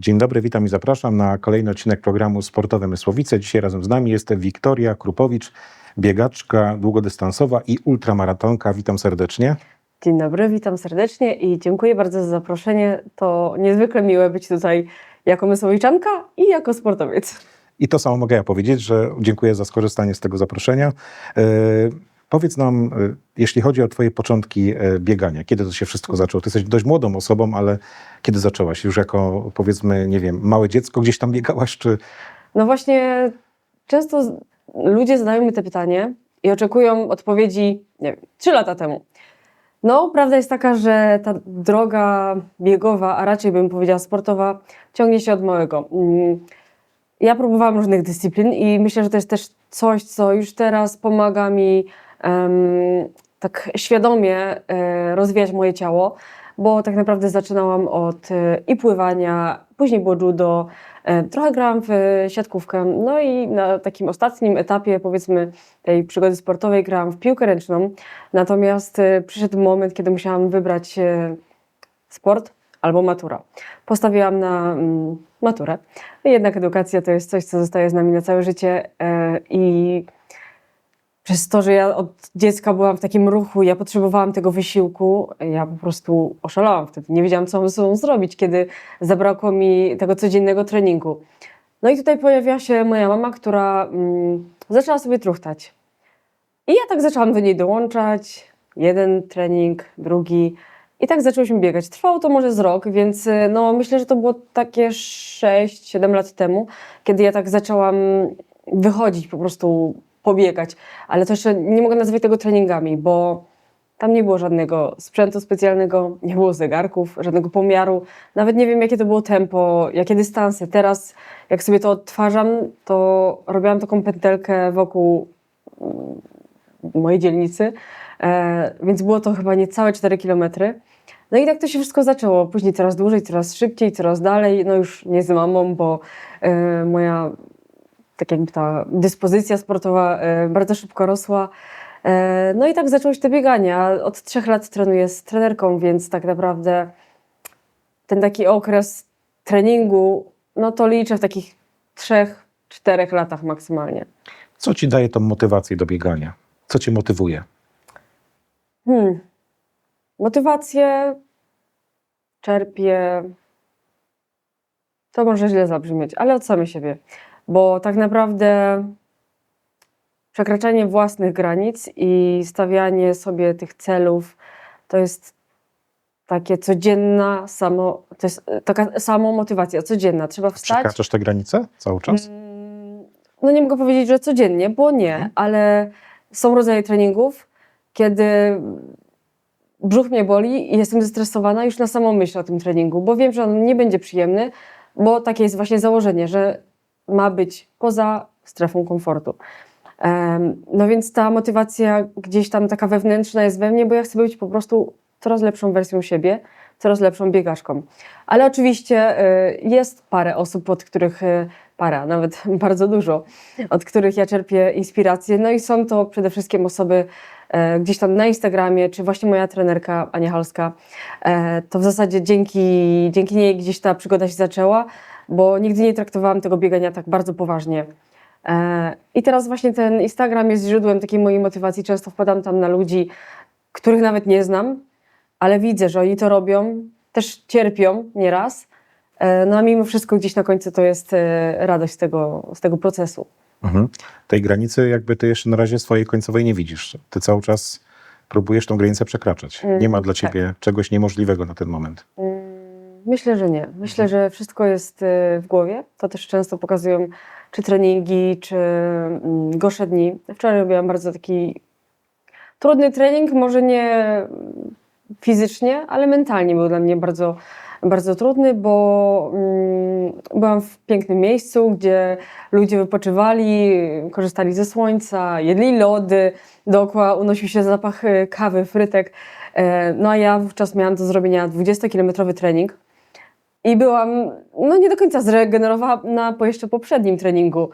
Dzień dobry, witam i zapraszam na kolejny odcinek programu Sportowe Mysłowice. Dzisiaj razem z nami jest Wiktoria Krupowicz, biegaczka długodystansowa i ultramaratonka. Witam serdecznie. Dzień dobry, witam serdecznie i dziękuję bardzo za zaproszenie. To niezwykle miłe być tutaj jako mysłowiczanka i jako sportowiec. I to samo mogę ja powiedzieć, że dziękuję za skorzystanie z tego zaproszenia. Powiedz nam, e, jeśli chodzi o Twoje początki e, biegania, kiedy to się wszystko zaczęło? Ty jesteś dość młodą osobą, ale kiedy zaczęłaś? Już jako, powiedzmy, nie wiem, małe dziecko gdzieś tam biegałaś, czy... No właśnie, często ludzie zadają mi to pytanie i oczekują odpowiedzi, nie wiem, trzy lata temu. No, prawda jest taka, że ta droga biegowa, a raczej bym powiedziała sportowa, ciągnie się od małego. Mm, Ja próbowałam różnych dyscyplin i myślę, że to jest też coś, co już teraz pomaga mi tak świadomie e, rozwijać moje ciało, bo tak naprawdę zaczynałam od e, i pływania, później było judo, e, trochę grałam w siatkówkę, no i na takim ostatnim etapie, powiedzmy, tej przygody sportowej grałam w piłkę ręczną, natomiast przyszedł moment, kiedy musiałam wybrać sport albo matura. Postawiłam na mm, maturę. Jednak edukacja to jest coś, co zostaje z nami na całe życie i przez to, że ja od dziecka byłam w takim ruchu, ja potrzebowałam tego wysiłku, ja po prostu oszalałam wtedy. Nie wiedziałam, co mam ze sobą zrobić, kiedy zabrakło mi tego codziennego treningu. No i tutaj pojawiła się moja mama, która mm, zaczęła sobie truchtać. I ja tak zaczęłam do niej dołączać. Jeden trening, drugi. I tak zaczęłyśmy biegać. Trwało to może z rok, więc y, no, myślę, że to było takie 6-7 lat temu, kiedy ja tak zaczęłam wychodzić, po prostu pobiegać. Ale to jeszcze nie mogę nazwać tego treningami, bo tam nie było żadnego sprzętu specjalnego, nie było zegarków, żadnego pomiaru. Nawet nie wiem, jakie to było tempo, jakie dystanse. Teraz, jak sobie to odtwarzam, to robiłam taką pętelkę wokół mm, mojej dzielnicy, e, więc było to chyba niecałe 4 kilometry. No i tak to się wszystko zaczęło. Później coraz dłużej, coraz szybciej, coraz dalej. No już nie z mamą, bo e, moja tak jakby ta dyspozycja sportowa e, bardzo szybko rosła. E, no i tak zaczęło się te biegania. Od trzech lat trenuję z trenerką, więc tak naprawdę ten taki okres treningu, no to liczę w takich trzech, czterech latach maksymalnie. Co Ci daje tą motywację do biegania? Co Cię motywuje? Hmm. Motywację czerpię. To może źle zabrzmieć, ale od samej siebie. Bo tak naprawdę przekraczanie własnych granic i stawianie sobie tych celów to jest takie codzienna samo, to jest e, taka samomotywacja, codzienna. Trzeba wstać. Przekraczasz te granice cały czas? Mm, No nie mogę powiedzieć, że codziennie, bo nie, ale są rodzaje treningów, kiedy brzuch mnie boli i jestem zestresowana już na samą myśl o tym treningu, bo wiem, że on nie będzie przyjemny, bo takie jest właśnie założenie, że ma być poza strefą komfortu. No więc ta motywacja gdzieś tam taka wewnętrzna jest we mnie, bo ja chcę być po prostu coraz lepszą wersją siebie, coraz lepszą biegaczką. Ale oczywiście y, jest parę osób, od których, y, para, nawet bardzo dużo, od których ja czerpię inspirację. No i są to przede wszystkim osoby e, gdzieś tam na Instagramie, czy właśnie moja trenerka Ania Halska. E, To w zasadzie dzięki, dzięki niej gdzieś ta przygoda się zaczęła, bo nigdy nie traktowałam tego biegania tak bardzo poważnie. E, I teraz właśnie ten Instagram jest źródłem takiej mojej motywacji. Często wpadam tam na ludzi, których nawet nie znam, ale widzę, że oni to robią, też cierpią nieraz. E, No a mimo wszystko gdzieś na końcu to jest e, radość z tego, z tego procesu. Mhm. Tej granicy jakby Ty jeszcze na razie swojej końcowej nie widzisz. Ty cały czas próbujesz tą granicę przekraczać. Mm, Nie ma dla tak. Ciebie czegoś niemożliwego na ten moment. Mm, Myślę, że nie. Myślę, że wszystko jest e, w głowie. To też często pokazują czy treningi, czy mm, gorsze dni. Wczoraj robiłam bardzo taki trudny trening, może nie fizycznie, ale mentalnie był dla mnie bardzo, bardzo trudny, bo mm, byłam w pięknym miejscu, gdzie ludzie wypoczywali, korzystali ze słońca, jedli lody, dookoła unosił się zapach e, kawy, frytek. E, No a ja wówczas miałam do zrobienia 20-kilometrowy trening. I byłam no, nie do końca zregenerowana po jeszcze poprzednim treningu.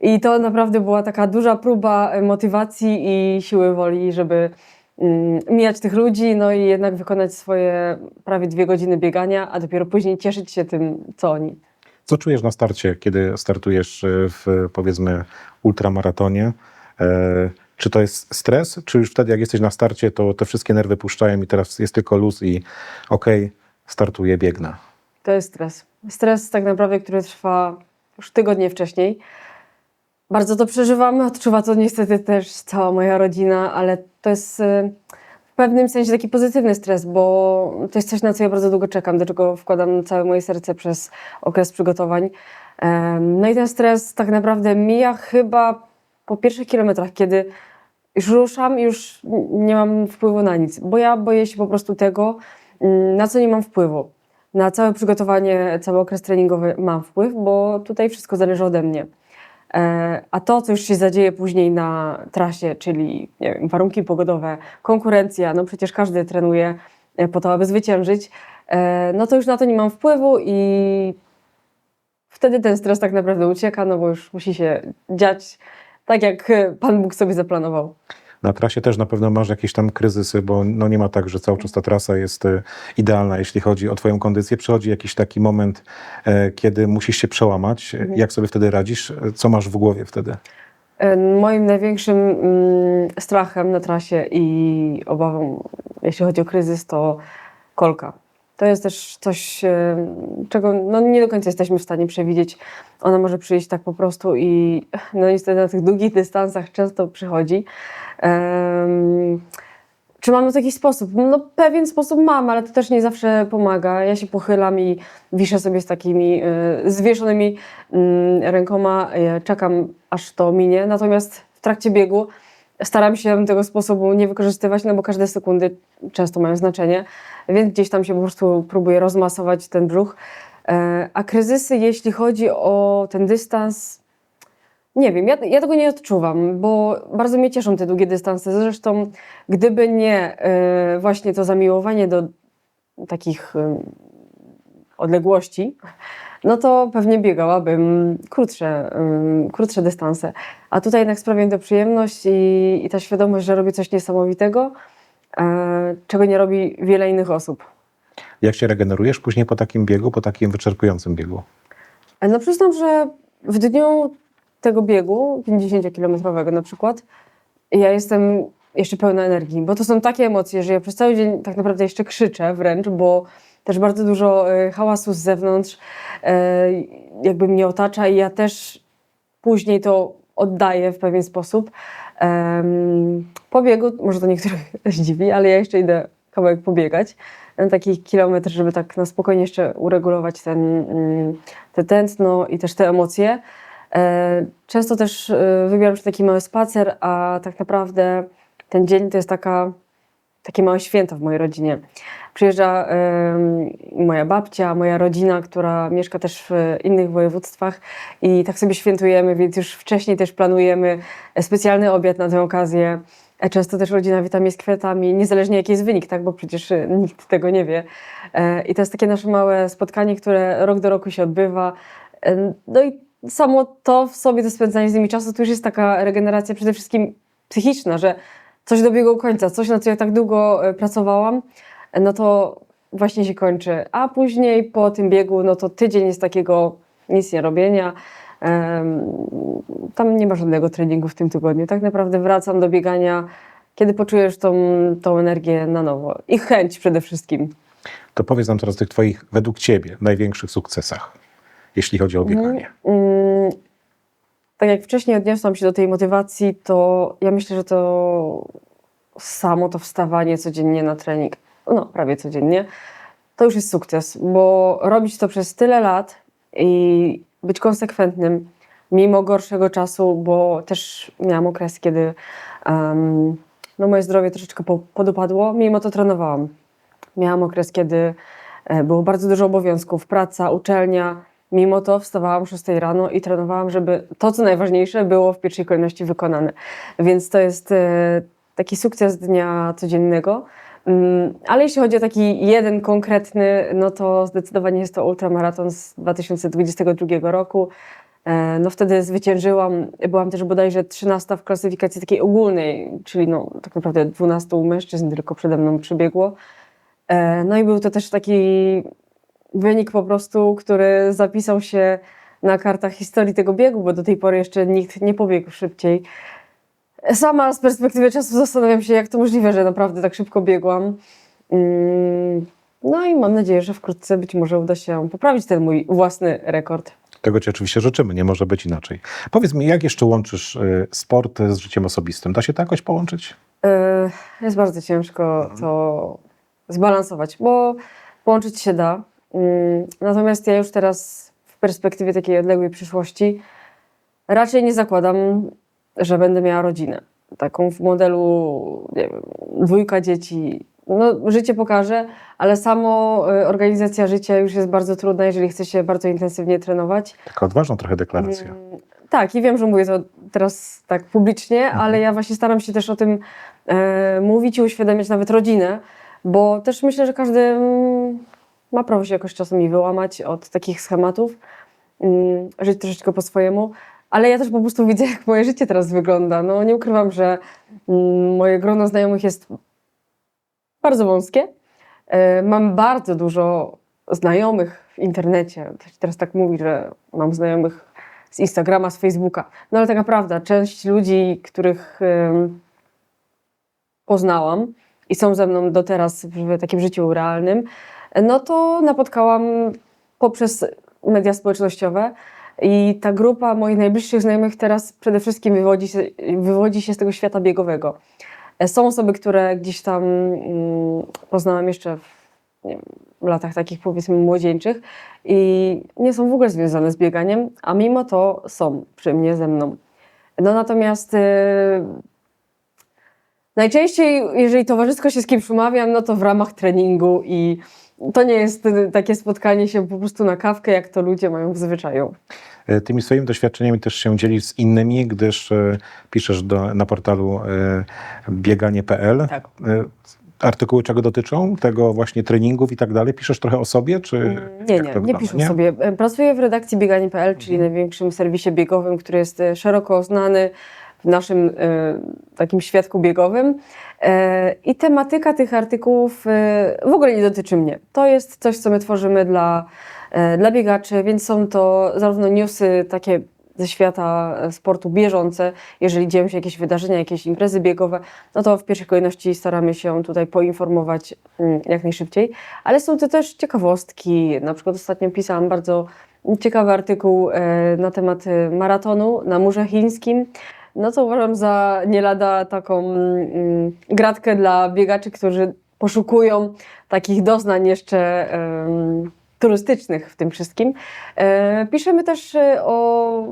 I to naprawdę była taka duża próba motywacji i siły woli, żeby mm, mijać tych ludzi, no i jednak wykonać swoje prawie dwie godziny biegania, a dopiero później cieszyć się tym, co oni. Co czujesz na starcie, kiedy startujesz e, w powiedzmy ultramaratonie? E, Czy to jest stres, czy już wtedy, jak jesteś na starcie, to te wszystkie nerwy puszczają i teraz jest tylko luz i okej, startuję, biegnę. To jest stres. Stres tak naprawdę, który trwa już tygodnie wcześniej. Bardzo to przeżywamy, odczuwa to niestety też cała moja rodzina, ale to jest y, w pewnym sensie taki pozytywny stres, bo to jest coś, na co ja bardzo długo czekam, do czego wkładam całe moje serce przez okres przygotowań. No i ten stres tak naprawdę mija chyba po pierwszych kilometrach, kiedy już ruszam, już nie mam wpływu na nic, bo ja boję się po prostu tego, mm, na co nie mam wpływu. Na całe przygotowanie, cały okres treningowy mam wpływ, bo tutaj wszystko zależy ode mnie. E, A to, co już się zadzieje później na trasie, czyli wiem, warunki pogodowe, konkurencja, no przecież każdy trenuje e, po to, aby zwyciężyć, e, no to już na to nie mam wpływu i wtedy ten stres tak naprawdę ucieka, no bo już musi się dziać tak, jak Pan Bóg sobie zaplanował. Na trasie też na pewno masz jakieś tam kryzysy, bo no nie ma tak, że cały czas ta trasa jest e, idealna, jeśli chodzi o twoją kondycję. Przychodzi jakiś taki moment, e, kiedy musisz się przełamać. Mhm. Jak sobie wtedy radzisz? Co masz w głowie wtedy? E, Moim największym mm, strachem na trasie i obawą, jeśli chodzi o kryzys, to kolka. To jest też coś, e, czego no, nie do końca jesteśmy w stanie przewidzieć. Ona może przyjść tak po prostu i no niestety na tych długich dystansach często przychodzi. Em, czy mam to jakiś sposób? No pewien sposób mam, ale to też nie zawsze pomaga. Ja się pochylam i wiszę sobie z takimi y, zwieszonymi mm, rękoma, y, czekam aż to minie. Natomiast w trakcie biegu staram się tego sposobu nie wykorzystywać, no bo każde sekundy często mają znaczenie, więc gdzieś tam się po prostu próbuję rozmasować ten brzuch. E, A kryzysy, jeśli chodzi o ten dystans, nie wiem, ja, ja tego nie odczuwam, bo bardzo mnie cieszą te długie dystanse. Zresztą, gdyby nie e, właśnie to zamiłowanie do takich e, odległości, no to pewnie biegałabym krótsze, krótsze dystanse. A tutaj jednak sprawia mi to przyjemność i, i ta świadomość, że robię coś niesamowitego, e, czego nie robi wiele innych osób. Jak się regenerujesz później po takim biegu, po takim wyczerpującym biegu? E, No przyznam, że w dniu tego biegu, 50-kilometrowego na przykład, ja jestem jeszcze pełna energii, bo to są takie emocje, że ja przez cały dzień tak naprawdę jeszcze krzyczę wręcz, bo też bardzo dużo e, hałasu z zewnątrz e, jakby mnie otacza i ja też później to oddaję w pewien sposób. Em, Po biegu, może to niektórych zdziwi, ale ja jeszcze idę kawałek pobiegać, taki kilometr, żeby tak na spokojnie jeszcze uregulować ten, mm, te tętno i też te emocje. E, Często też e, wybieram się taki mały spacer, a tak naprawdę ten dzień to jest taka, takie małe święto w mojej rodzinie. Przyjeżdża em, moja babcia, moja rodzina, która mieszka też w innych województwach i tak sobie świętujemy, więc już wcześniej też planujemy specjalny obiad na tę okazję. E, Często też rodzina wita mnie z kwiatami, niezależnie jaki jest wynik, tak? bo przecież e, nikt tego nie wie. E, I to jest takie nasze małe spotkanie, które rok do roku się odbywa. E, No i samo to w sobie, to spędzanie z nimi czasu, to już jest taka regeneracja przede wszystkim psychiczna, że coś dobiegło końca, coś na co ja tak długo e, pracowałam, no to właśnie się kończy. A później po tym biegu, no to tydzień jest takiego nic nie robienia. Tam nie ma żadnego treningu w tym tygodniu. Tak naprawdę wracam do biegania, kiedy poczujesz tą, tą energię na nowo i chęć przede wszystkim. To powiedz nam teraz o tych twoich, według ciebie, największych sukcesach, jeśli chodzi o bieganie. Mm, tak jak wcześniej odniosłam się do tej motywacji, to ja myślę, że to samo to wstawanie codziennie na trening, no prawie codziennie, to już jest sukces, bo robić to przez tyle lat i być konsekwentnym, mimo gorszego czasu, bo też miałam okres, kiedy em, no moje zdrowie troszeczkę po, podupadło, mimo to trenowałam. Miałam okres, kiedy e, było bardzo dużo obowiązków, praca, uczelnia. Mimo to wstawałam o 6 rano i trenowałam, żeby to, co najważniejsze, było w pierwszej kolejności wykonane. Więc to jest e, taki sukces dnia codziennego. Mm, Ale jeśli chodzi o taki jeden konkretny, no to zdecydowanie jest to ultramaraton z 2022 roku. E, No wtedy zwyciężyłam. Byłam też bodajże 13 w klasyfikacji takiej ogólnej, czyli no, tak naprawdę 12 mężczyzn tylko przede mną przybiegło. E, No i był to też taki wynik po prostu, który zapisał się na kartach historii tego biegu, bo do tej pory jeszcze nikt nie pobiegł szybciej. Sama z perspektywy czasu zastanawiam się, jak to możliwe, że naprawdę tak szybko biegłam. Mm, No i mam nadzieję, że wkrótce być może uda się poprawić ten mój własny rekord. Tego Ci oczywiście życzymy, nie może być inaczej. Powiedz mi, jak jeszcze łączysz y, sport z życiem osobistym? Da się to jakoś połączyć? E, Jest bardzo ciężko to zbalansować, bo połączyć się da. Mm, Natomiast ja już teraz w perspektywie takiej odległej przyszłości raczej nie zakładam, że będę miała rodzinę. Taką w modelu nie wiem, dwójka dzieci. No, życie pokaże, ale samo e, organizacja życia już jest bardzo trudna, jeżeli chce się bardzo intensywnie trenować. Taka odważna trochę deklaracja. Mm, Tak, i wiem, że mówię to teraz tak publicznie, ale ja właśnie staram się też o tym e, mówić i uświadamiać nawet rodzinę, bo też myślę, że każdy ma prawo się jakoś czasami wyłamać od takich schematów, mm, żyć troszeczkę po swojemu. Ale ja też po prostu widzę, jak moje życie teraz wygląda. No nie ukrywam, że mm, moje grono znajomych jest bardzo wąskie. E, Mam bardzo dużo znajomych w internecie. Teraz tak mówi, że mam znajomych z Instagrama, z Facebooka. No ale taka prawda, część ludzi, których poznałam i są ze mną do teraz w takim życiu realnym, no to napotkałam poprzez media społecznościowe. I ta grupa moich najbliższych znajomych teraz przede wszystkim wywodzi się, wywodzi się z tego świata biegowego. Są osoby, które gdzieś tam mm, poznałam jeszcze w, wiem, latach takich powiedzmy młodzieńczych i nie są w ogóle związane z bieganiem, a mimo to są przy mnie ze mną. No natomiast y, najczęściej, jeżeli towarzysko się z kimś umawiam, no to w ramach treningu i to nie jest takie spotkanie się po prostu na kawkę, jak to ludzie mają w zwyczaju. Y, Tymi swoimi doświadczeniami też się dzielisz z innymi, gdyż y, piszesz do, na portalu y, bieganie.pl. Tak. Artykuły czego dotyczą? Tego właśnie treningów i tak dalej? Piszesz trochę o sobie? Czy Mm, Nie, nie, nie piszę sobie. E, Pracuję w redakcji bieganie.pl, czyli największym serwisie biegowym, który jest e, szeroko znany w naszym e, takim świadku biegowym. E, I tematyka tych artykułów e, w ogóle nie dotyczy mnie. To jest coś, co my tworzymy dla, dla biegaczy, więc są to zarówno newsy takie ze świata sportu bieżące, jeżeli dzieją się jakieś wydarzenia, jakieś imprezy biegowe, no to w pierwszej kolejności staramy się tutaj poinformować mm, jak najszybciej, ale są to też ciekawostki. Na przykład ostatnio pisałam bardzo ciekawy artykuł na temat maratonu na Murze Chińskim. No to uważam za nie lada taką mm, gratkę dla biegaczy, którzy poszukują takich doznań jeszcze turystycznych w tym wszystkim. E, Piszemy też e, o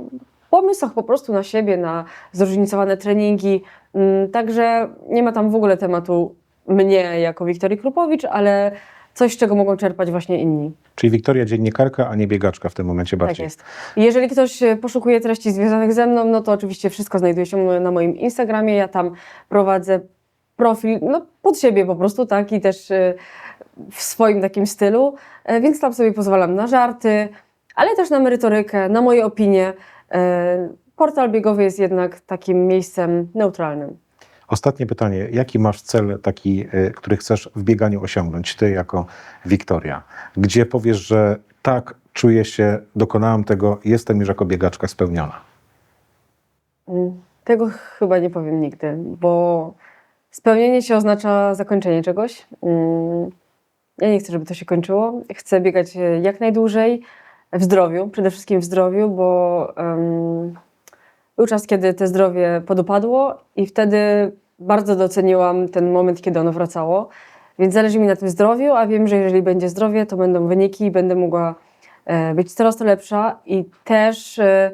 pomysłach po prostu na siebie, na zróżnicowane treningi. Mm, Także nie ma tam w ogóle tematu mnie jako Wiktorii Krupowicz, ale coś, z czego mogą czerpać właśnie inni. Czyli Wiktoria dziennikarka, a nie biegaczka w tym momencie Tak bardziej. jest. I Jeżeli ktoś e, poszukuje treści związanych ze mną, no to oczywiście wszystko znajduje się na moim Instagramie. Ja tam prowadzę profil no, pod siebie po prostu, tak, i też e, w swoim takim stylu, E, więc tam sobie pozwalam na żarty, ale też na merytorykę, na moje opinie. Portal biegowy jest jednak takim miejscem neutralnym. Ostatnie pytanie. Jaki masz cel taki, y, który chcesz w bieganiu osiągnąć, ty jako Wiktoria? Gdzie powiesz, że tak, czuję się, dokonałam tego, jestem już jako biegaczka spełniona? Mm, Tego chyba nie powiem nigdy, bo spełnienie się oznacza zakończenie czegoś. Mm, Ja nie chcę, żeby to się kończyło. Chcę biegać e, jak najdłużej w zdrowiu, przede wszystkim w zdrowiu, bo um, był czas, kiedy to zdrowie podupadło i wtedy bardzo doceniłam ten moment, kiedy ono wracało. Więc zależy mi na tym zdrowiu, a wiem, że jeżeli będzie zdrowie, to będą wyniki i będę mogła e, być coraz to lepsza i też e,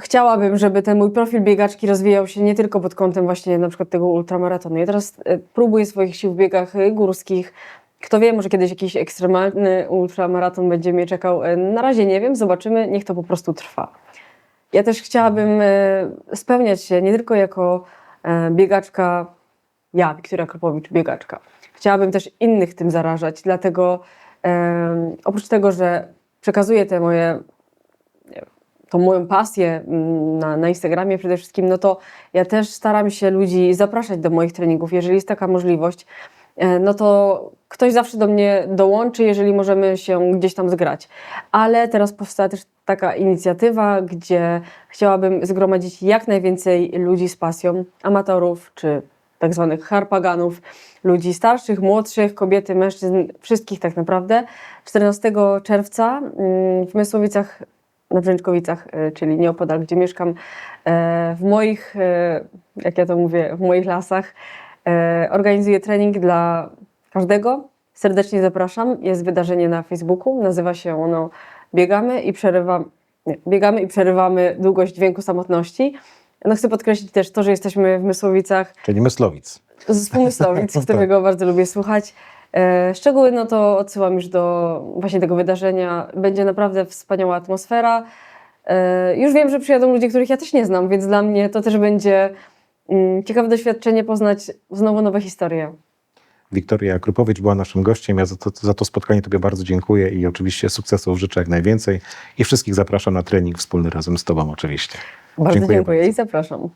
chciałabym, żeby ten mój profil biegaczki rozwijał się nie tylko pod kątem właśnie na przykład tego ultramaratonu. Ja teraz e, próbuję swoich sił w biegach górskich. Kto wie, może kiedyś jakiś ekstremalny ultramaraton będzie mnie czekał. Na razie nie wiem, zobaczymy, niech to po prostu trwa. Ja też chciałabym e, spełniać się nie tylko jako e, biegaczka, ja, Wiktoria Kropowicz, biegaczka. Chciałabym też innych tym zarażać, dlatego e, oprócz tego, że przekazuję te moje tą moją pasję mm, na, na Instagramie przede wszystkim, no to ja też staram się ludzi zapraszać do moich treningów, jeżeli jest taka możliwość. No to ktoś zawsze do mnie dołączy, jeżeli możemy się gdzieś tam zgrać. Ale teraz powstała też taka inicjatywa, gdzie chciałabym zgromadzić jak najwięcej ludzi z pasją, amatorów czy tak zwanych harpaganów, ludzi starszych, młodszych, kobiety, mężczyzn, wszystkich tak naprawdę. 14 czerwca mm, w Mysłowicach, na Brzęczkowicach, e, czyli nieopodal, gdzie mieszkam, e, w moich, e, jak ja to mówię, w moich lasach, organizuję trening dla każdego. Serdecznie zapraszam. Jest wydarzenie na Facebooku, nazywa się ono Biegamy i przerywamy, nie, biegamy i przerywamy długość dźwięku samotności. No chcę podkreślić też to, że jesteśmy w Mysłowicach, Czyli Myslowic. Zespół Myslowic, Tak. którego bardzo lubię słuchać. E, Szczegóły no to odsyłam już do właśnie tego wydarzenia. Będzie naprawdę wspaniała atmosfera. E, Już wiem, że przyjadą ludzie, których ja też nie znam, więc dla mnie to też będzie mm, ciekawe doświadczenie poznać znowu nowe historie. Wiktoria Krupowicz była naszym gościem. Ja za to, za to spotkanie Tobie bardzo dziękuję i oczywiście sukcesów życzę jak najwięcej. I wszystkich zapraszam na trening wspólny razem z Tobą oczywiście. Bardzo Dziękuję dziękuję, bardzo. i zapraszam.